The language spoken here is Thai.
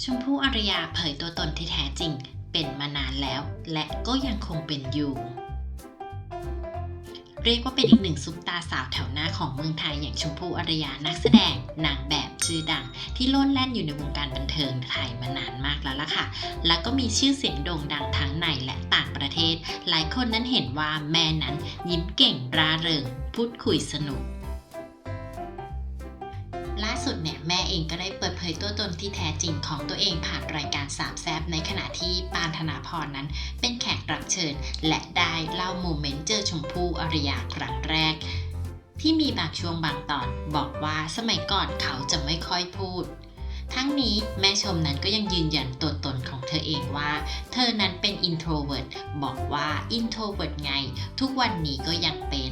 ชมพู่อารยาเผยตัวตนที่แท้จริง เป็นมานานแล้ว และก็ยังคงเป็นอยู่ เรียกว่าเป็นอีกหนึ่งซุปตาสาวแถวหน้าของเมืองไทยอย่างชมพู่อารยานักแสดงนางแบบชื่อดัง ที่โลดแล่นอยู่ในวงการบันเทิงไทยมานานมากแล้วล่ะค่ะ และก็มีชื่อเสียงโด่งดังทั้งในและต่างประเทศ หลายคนนั้นเห็นว่าแม่นั้นยิ้มเก่งร่าเริงพูดคุยสนุก สุดเนี่ยแม่เองก็ได้เปิดเผยตัวตนที่แท้จริงของตัวเองผ่านรายการสามแซบในขณะที่ปานธนาพรนั้น เป็นแขกรับเชิญ และได้เล่าโมเมนต์เจอชมพู่อารยาครั้งแรก ที่มีบางช่วงบางตอนบอกว่าสมัยก่อนเขาจะไม่ค่อยพูดทั้งนี้แม่ชมนั้นก็ยังยืนยันตัวตนของเธอเองว่า เธอนั้นเป็น introvert บอกว่า introvert ไง ทุกวันนี้ก็ยังเป็น